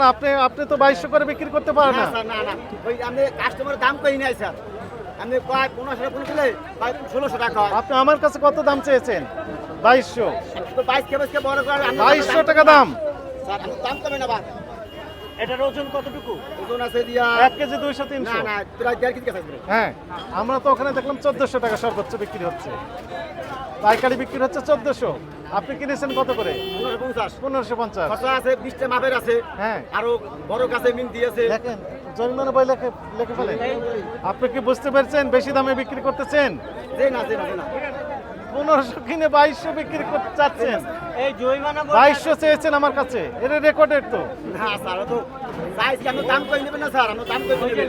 না আপনি আপনি তো বাইশশো করে বিক্রি করতে পারেন না না। না ওই আপনি কাস্টমারের দাম কই নাই স্যার। আপনি কয় পনেরোশো টাকা কোনো কিলে ষোলোশো টাকা আপনি আমার কাছে কত দাম চেয়েছেন? বাইশশো। বাইশ কে বড় করে বাইশশো টাকা দাম। স্যার দাম কমে না এটার ওজন কতটুকু? ওজন আছে দিয়া এক কেজি দুইশো তিনশো। না প্রায় দেড় কেজি কাছে হ্যাঁ আমরা তো ওখানে দেখলাম চোদ্দশো টাকা সর্বোচ্চ বিক্রি হচ্ছে। পাইকারি বিক্রি হচ্ছে চোদ্দশো। আপনি কিনেছেন কত করে? পনেরোশো পঞ্চাশ। পনেরোশো পঞ্চাশ। আছে বিশটা মাপের আছে। হ্যাঁ। আরও বড় গাছে মিন দিয়েছে দেখেন জরিমানা বই লেখে লেখে ফেলেন আপনি কি বুঝতে পেরেছেন বেশি দামে বিক্রি করতেছেন? পনেরোশো কিনে বাইশশো বিক্রি করতে চাচ্ছেন। এই বাইশশো চেয়েছেন আমার কাছে। এটা রেকর্ডের তো। না স্যার তো সাইজ কেন দাম কই নেবেন না স্যার আমরা দাম কই নেবেন?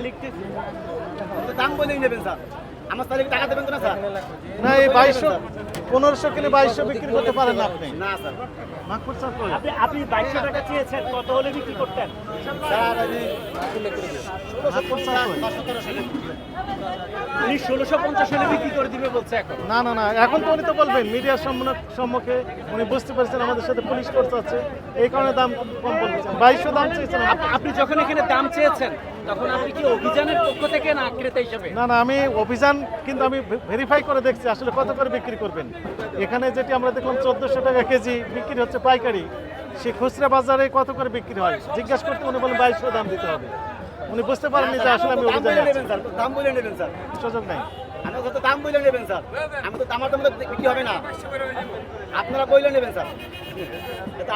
দাম বলেই নেবেন স্যার? আমার তাহলে টাকা দেবেন তো না স্যার? না এই বাইশশো পনেরোশো কিনে বাইশশো বিক্রি করতে পারেন আপনি। না স্যার? আপনি আপনি বাইশশো টাকা চেয়েছেন কত হলে বিক্রি করতেন? স্যার আমি ষোলোশো পঞ্চাশ দশশো উনি ষোলোশো পঞ্চাশ হলে বিক্রি করে দিবে বলছে এখন। না না না এখন তো উনি তো বলবেন মিডিয়ার সম্মুখ- সম্মুখে উনি বুঝতে পারছেন আমাদের সাথে পুলিশ ফোর্স আছে। এই কারণে দাম কম বলছেন বাইশশো দাম চেয়েছেন আপনি। আপ- আপনি যখন এখানে দাম চেয়েছেন তখন আপনি কি অভিযানের পক্ষ থেকে না ক্রেতা হিসেবে? না না আমি অভিযান কিন্তু আমি ভেরিফাই করে দেখছি আসলে কত করে বিক্রি করবেন। এখানে যেটি আমরা দেখলাম চোদ্দোশো টাকা কেজি বিক্রি হচ্ছে পাইকারি। সে খুচরা বাজারে কত করে বিক্রি হয়? জিজ্ঞাসা করতে উনি বলেন বাইশশো দাম দিতে হবে। উনি বুঝতে পারেননি যে আসলে আমি দাম বলে নেবেন স্যার। দাম বলে নেবেন স্যার। আছি। সুযোগ নেই। আমি তো দাম নেবেন স্যার। আমি তো আমার দাম বিক্রি হবে না। আপনারা নেবেন স্যার।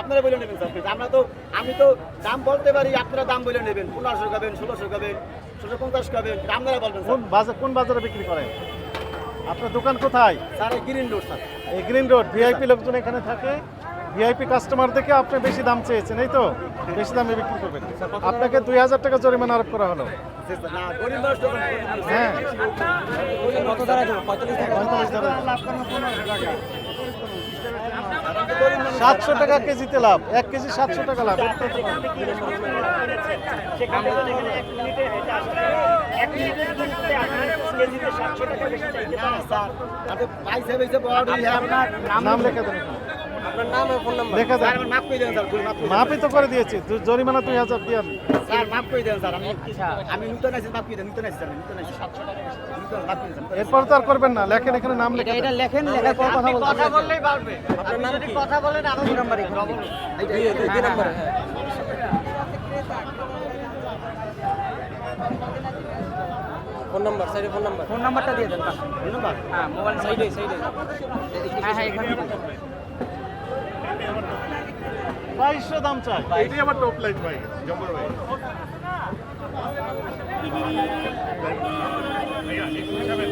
আপনারা বলে নেবেন স্যার। আমরা তো আমি তো দাম বলতে পারি আপনারা দাম নেবেন। পনেরোশো খাবেন ষোলোশো খাবেন ষোলো পঞ্চাশ খাবেন এটা আপনারা বলবেন কোন বাজার কোন বাজারে বিক্রি করেন? আপনার দোকান কোথায়? Sir Green Road sir. এই গ্রিন রোড ভিআইপি লোকজন এখানে থাকে। ভিআইপি কাস্টমার দেখে আপনি বেশি দাম চেয়েছেন, এই তো বেশি দামে বিক্রি করবেন আপনাকে দুই হাজার টাকা জরিমানা আরোপ করা হলো। হ্যাঁ। সাতশো টাকা কেজিতে লাভ, এক কেজি সাতশো টাকা লাভ নাম লেখা এখানে। আপনার নাম ফোন নাম্বার। লেখা দেন মাফ করে দেন স্যার ভুল মাফ করে দেন। মাপই তো করে দিয়েছি। দু- জরিমানা দুই হাজার দিয়ে স্যার মাফ করে দেন স্যার আমি আমি নতুন আছি মাফ করে দেন নতুন আছি স্যার আমি নতুন আছি। সাতশো টাকা নতুন মাফ করে দেন স্যার। এরপর তো আর করবেন না লেখেন এখানে নাম লেখা দেন। লেখেন লেখার পর কথা বলতে কথা বললেই পারবে আপনার নাম কি? কথা বলেন আমার দুই নাম্বার দুই নাম্বার। ফোন নাম্বার সাইডে ফোন নাম্বার। ফোন নাম্বারটা দিয়ে দেন নাম্বার হ্যাঁ মোবাইল সাইডে সাইডে। হ্যাঁ হ্যাঁ এখানে। বাইশশো দাম চাই। এটাই আমার টপ লাইন ভাই। জম্বর ভাই।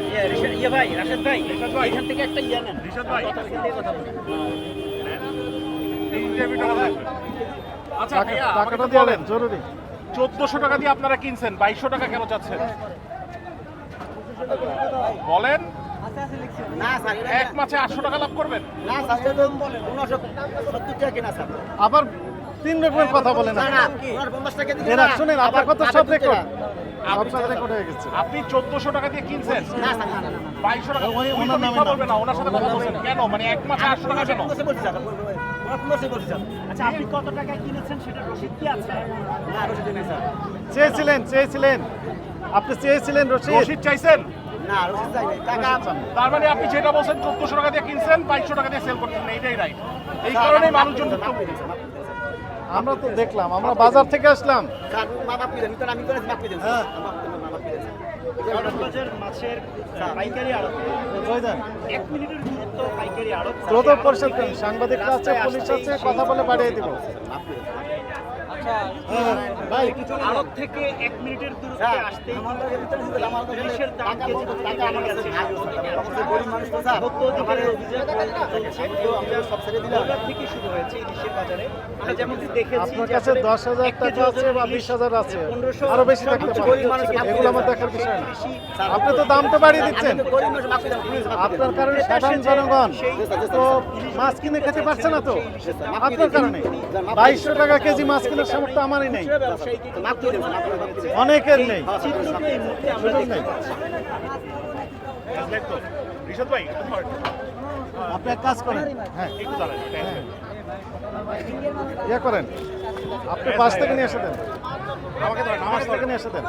ইয়ে, রিশাদ- ইয়ে ভাই রাশেদ ভাই এখান থেকে একটা ইয়ে নেন। রিশাদ ভাই। কথা আচ্ছা ভাইয়া টাকাটা দিয়ে জরুরি। চোদ্দশো টাকা দিয়ে আপনারা কিনছেন বাইশশো টাকা কেন চাচ্ছেন? বলেন। এক মাসে আটশো টাকা লাভ করবেন? না স্যার এটা তো পনেরোশো সত্তর টাকা কিনা স্যার। আবার তিন রকমের কথা বলেন এরা শুনেন আপনার কথা সব রেকর্ড আপনি- রেকর্ড হয়ে গেছে। আপনি চোদ্দশো টাকা দিয়ে কিনছেন? বাইশশো টাকা ওই- ওনার নামে না। বলবেন না ওনার সাথে কথা বলছেন। কেন? মানে এক মাসে আটশো টাকা কেন? পনেরোশো বলছি স্যার পনেরোশো বলছি স্যার। আচ্ছা আপনি কত টাকায় কিনেছেন সেটা রসিদ কি আছে? না রসিদ নেই স্যার। চেয়েছিলেন চেয়েছিলেন। আপনি চেয়েছিলেন রশিদ রসিদ চাইছেন? তার মানে আপনি যেটা বলছেন চোদ্দশো টাকা দিয়ে কিনছেন বাইশশো টাকা দিয়ে সেল করছেন না, এটাই রাইট এই কারণে মানুষজন। আমরা তো দেখলাম আমরা বাজার থেকে আসলাম। আমি নতুন আছি মাছের পাইকারি আড়ত। এক মিনিটের দূরত্ব পাইকারি আড়ত। সাংবাদিকরা পুলিশ আছে কথা বলে বাড়িয়ে দিব। আড়ত থেকে এক মিনিটের দূরত্বে স্যার, আসতেই আমার কাছে নতুন ছিল, আমার কাছে জিনিসের দাম কেজি টাকা আমার কাছে গেছে। নাই, স্যার। আমার কাছে গরিব মানুষ তো, স্যার। অধিকারের অভিযোগ চলছে। আমি তো- আমি তো সব ছেড়ে দিলাম। থেকে শুরু হয়েছে ইলিশের বাজারে আমরা যেমনটি দেখেছি আপনার কাছে দশ হাজার টাকা আছে বা বিশ হাজার আছে আরও বেশি থাকতে পারে এগুলো আমার দেখার বিষয় না আপনি তো বাড়িয়ে দিচ্ছেন আমি তো মাফ করে আপনার কারণে সাধারণ জনগণ তো মাছ কিনে খেতে পারছে না তো আপনার কারণে বাইশশো টাকা কেজি মাছ কেনার সামর্থ্য আমারই নেই। অনেকের নেই। চিত্রটি এই মুহূর্তে আমরা সুযোগ নেই। আপনি এক কাজ করেন। হ্যাঁ। হ্যাঁ ইয়ে করেন। আপনি পাশ থেকে নিয়ে এসে দেন। আমাকে ধরেন থেকে নিয়ে এসে দেন